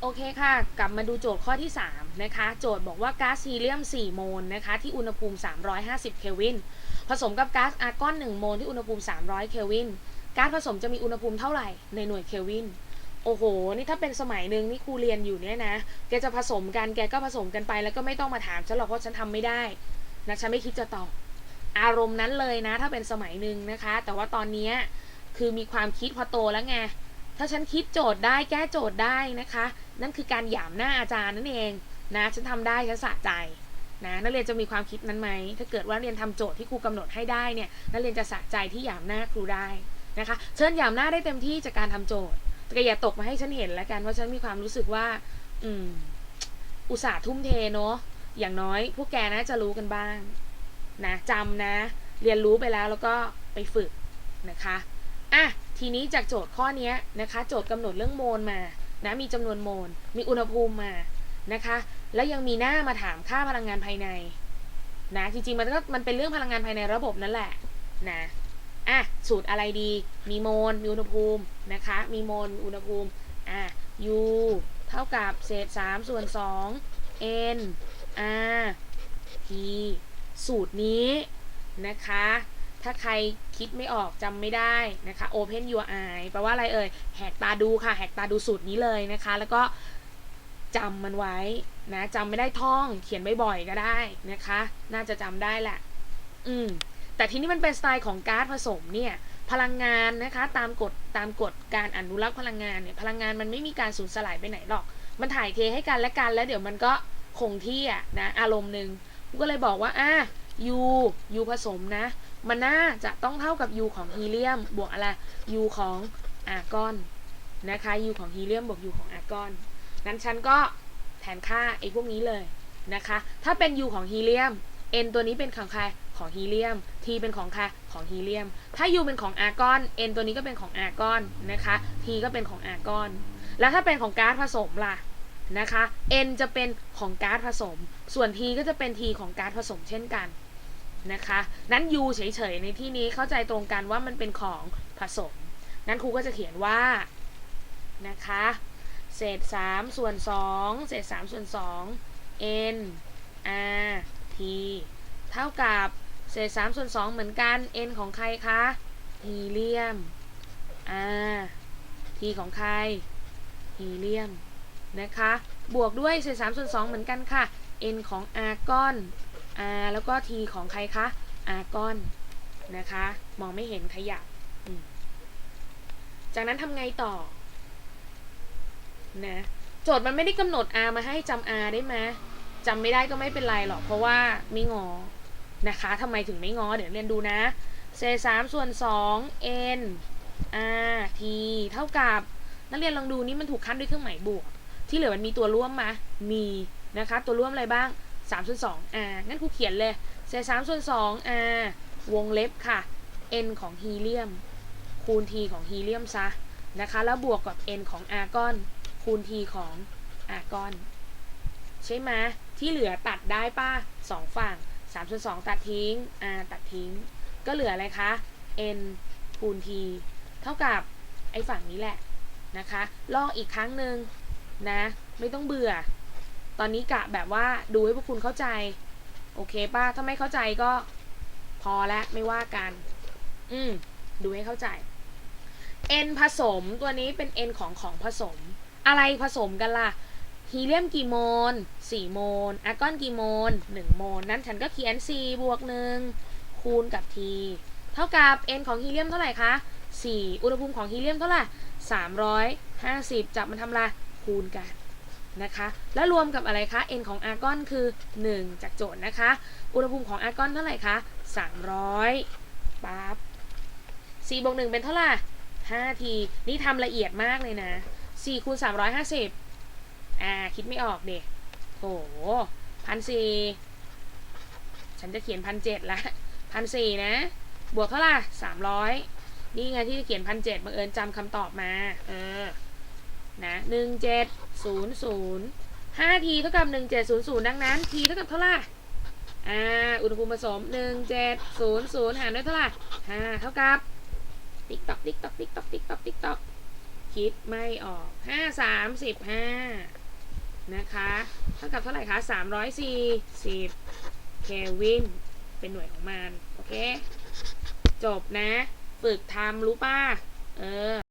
โอเคค่ะ กลับมาดูโจทย์ข้อที่ 3 นะคะ โจทย์บอกว่าก๊าซฮีเลียม 4 โมลนะคะ ที่อุณหภูมิ 350 เคลวิน ผสมกับก๊าซอาร์กอน 1 โมลที่อุณหภูมิ 300 เคลวิน ก๊าซผสมจะมีอุณหภูมิเท่าไหร่ในหน่วยเคลวิน โอ้โห นี่ถ้าเป็นสมัยหนึ่งนี่ครูเรียนอยู่เนี่ยนะ แกจะผสมกัน แกก็ผสมกันไป แล้วก็ไม่ต้องมาถามฉันหรอกเพราะฉันทำไม่ได้นะ ฉันไม่คิดจะตอบ อารมณ์นั้นเลยนะ ถ้าเป็นสมัยหนึ่งนะคะ แต่ว่าตอนนี้คือมีความคิดพอโตแล้วไง ถ้าฉันคิดโจทย์ได้แก้โจทย์ได้นะคะ นั่นคือการหยามหน้าอาจารย์นั่นเองนะฉันทำได้ฉันสะใจนะนักเรียนจะมีความคิดนั้นไหมถ้าเกิดว่าเรียนทำโจทย์ที่ครูกำหนดให้ได้เนี่ยนักเรียนจะสะใจที่หยามหน้าครูได้นะคะเชิญหยามหน้าได้เต็มที่จากการทำโจทย์แต่อย่าตกมาให้ฉันเห็นแล้วกันว่าฉันมีความรู้สึกว่า อืม อุตส่าห์ทุ่มเทเนาะอย่างน้อยพวกแกนะจะรู้กันบ้างนะจำนะ เรียนรู้ไปแล้วแล้วก็ไปฝึกนะคะอะ ทีนี้จากโจทย์ข้อนี้นะคะ โจทย์กำหนดเรื่องโมลมานะมีจำนวนโมล มีอุณหภูมิมานะคะ แล้วยังมีหน้ามาถามค่าพลังงานภายในนะจริงๆมันก็มันเป็นเรื่องพลังงานภายในระบบนั่นแหละนะอะสูตรอะไรดี มีโมล มีอุณหภูมินะคะ มีโมล อุณหภูมิอะ U เท่ากับเศษ 3 ส่วน 2 n r p สูตรนี้นะคะ ถ้าใครคิดไม่ออกจำไม่ได้นะคะ open your eye แปลว่าอะไรเอ่ย แหกตาดูค่ะ แหกตาดูสูตรนี้เลยนะคะ แล้วก็จำมันไว้นะจำไม่ได้ท่อง เขียนบ่อยๆก็ได้นะคะ น่าจะจำได้แหละ อืม แต่ทีนี้มันเป็นสไตล์ของก๊าซผสมเนี่ย พลังงานนะคะ ตามกฎตามกฎการอนุรักษ์พลังงานเนี่ย พลังงานมันไม่มีการสูญสลายไปไหนหรอก มันถ่ายเทให้กันและกัน แล้วเดี๋ยวมันก็คงที่อะนะ อารมณ์หนึ่งก็เลยบอกว่าอะ U U ผสมนะ มันน่าจะต้องเท่ากับ U ของฮีเลียม บวกอะไร U ของอาร์กอนนะคะ U ของฮีเลียมบวก U ของอาร์กอนนั้นฉันก็แทนค่าไอ้พวกนี้เลยนะคะ ถ้าเป็น U ของฮีเลียม N ตัวนี้เป็นของใครของฮีเลียม T เป็นของใครของฮีเลียม ถ้า U เป็นของอาร์กอน N ตัวนี้ก็เป็นของอาร์กอนนะคะ T ก็เป็นของอาร์กอน แล้วถ้าเป็นของก๊าซผสมล่ะนะคะ N จะเป็นของก๊าซผสม ส่วน T ก็จะเป็น T ของก๊าซผสมเช่นกัน นะคะ นั้น u เฉยๆ ในที่นี้เข้าใจตรงกันว่ามันเป็นของผสม นั้นครูก็จะเขียนว่านะคะ เศษ 3 ส่วน 2 เศษ 3 ส่วน 2 n r t เท่ากับเศษ 3 ส่วน 2 เหมือนกัน n ของใครคะฮีเลียม r t ของใครฮีเลียมนะคะ บวกด้วยเศษ3ส่วน2เหมือนกันค่ะ n ของอาร์กอน R แล้วก็ T ของใครคะอาร์กอนนะคะ มองไม่เห็นขยับ จากนั้นทำไงต่อ นะ โจทย์มันไม่ได้กำหนด R มาให้จำ R ได้ไหมจำไม่ได้ก็ไม่เป็นไรหรอก เพราะว่าไม่งอ นะคะทำไมถึงไม่งอ เดี๋ยวเรียนดูนะเศษสามส่วนสอง n r t เท่ากับ นักเรียนลองดูนี่มันถูกคั้นด้วยเครื่องหมายบวก ที่เหลือมันมีตัวร่วมมามีนะคะ ตัวร่วมอะไรบ้าง 3ส่วน2 r งั้นครูเขียนเลยเศษ3ส่วนสอง r วงเล็บค่ะ n ของฮีเลียม คูณ t ของฮีเลียมซะนะคะ แล้วบวกกับ n ของอาร์กอน คูณ t ของอาร์กอน ใช่ไหมที่เหลือตัดได้ป้าสองฝั่ง3ส่วน2ตัดทิ้ง r ตัดทิ้ง ก็เหลืออะไรคะ n คูณ t เท่ากับไอ้ฝั่งนี้แหละนะคะ ลอกอีกครั้งหนึ่งนะ ไม่ต้องเบื่อ ตอนนี้กะแบบว่าดูให้พวกคุณเข้าใจ โอเคป้าถ้าไม่เข้าใจก็พอแล้วไม่ว่ากัน อืม ดูให้เข้าใจ n ผสมตัวนี้เป็น n ของของผสม อะไรผสมกันล่ะฮีเลียมกี่โมล4โมลอาร์กอนกี่โมล1โมลนั้นฉันก็เขียน4บวก1คูณกับ t เท่ากับ n ของฮีเลียมเท่าไหร่คะ4อุณหภูมิของฮีเลียมเท่าไหร่350 จับมันทำลายคูณกัน นะคะ แล้วรวมกับอะไรคะ n ของอาร์กอนคือ 1 จากโจทย์นะคะ อุณหภูมิของอาร์กอนเท่าไหร่คะ 300ปั๊บ4บวก1เป็นเท่าไหร่5ที นี่ทำละเอียดมากเลยนะ4คูณ350 อ่า คิดไม่ออกเด็กโหพันสี่ฉันจะเขียนพันเจ็ดละพันสี่นะ บวกเท่าไหร่สามร้อยนี่ไงที่จะเขียนพันเจ็ดบังเอิญจำคำตอบมา เออ นะหนึ่งเจ็ดศูนย์ศูนย์ห้าทีเท่ากับหนึ่งเจ็ดศูนย์ศูนย์ดังนั้นทีเท่ากับเท่าไหร่อ่าอุณหภูมิผสมหนึ่งเจ็ดศูนย์ศูนย์หารด้วยเท่าไหร่ห้าเท่ากับติ๊กตอกติ๊กตอกติ๊กตอกติ๊กตอกติ๊กตอกคิดไม่ออกห้าสามสิบห้านะคะเท่ากับเท่าไหร่คะสามร้อยสี่สิบเควินเป็นหน่วยของมัน โอเค จบนะ ฝึกทำรู้ป่ะ เออ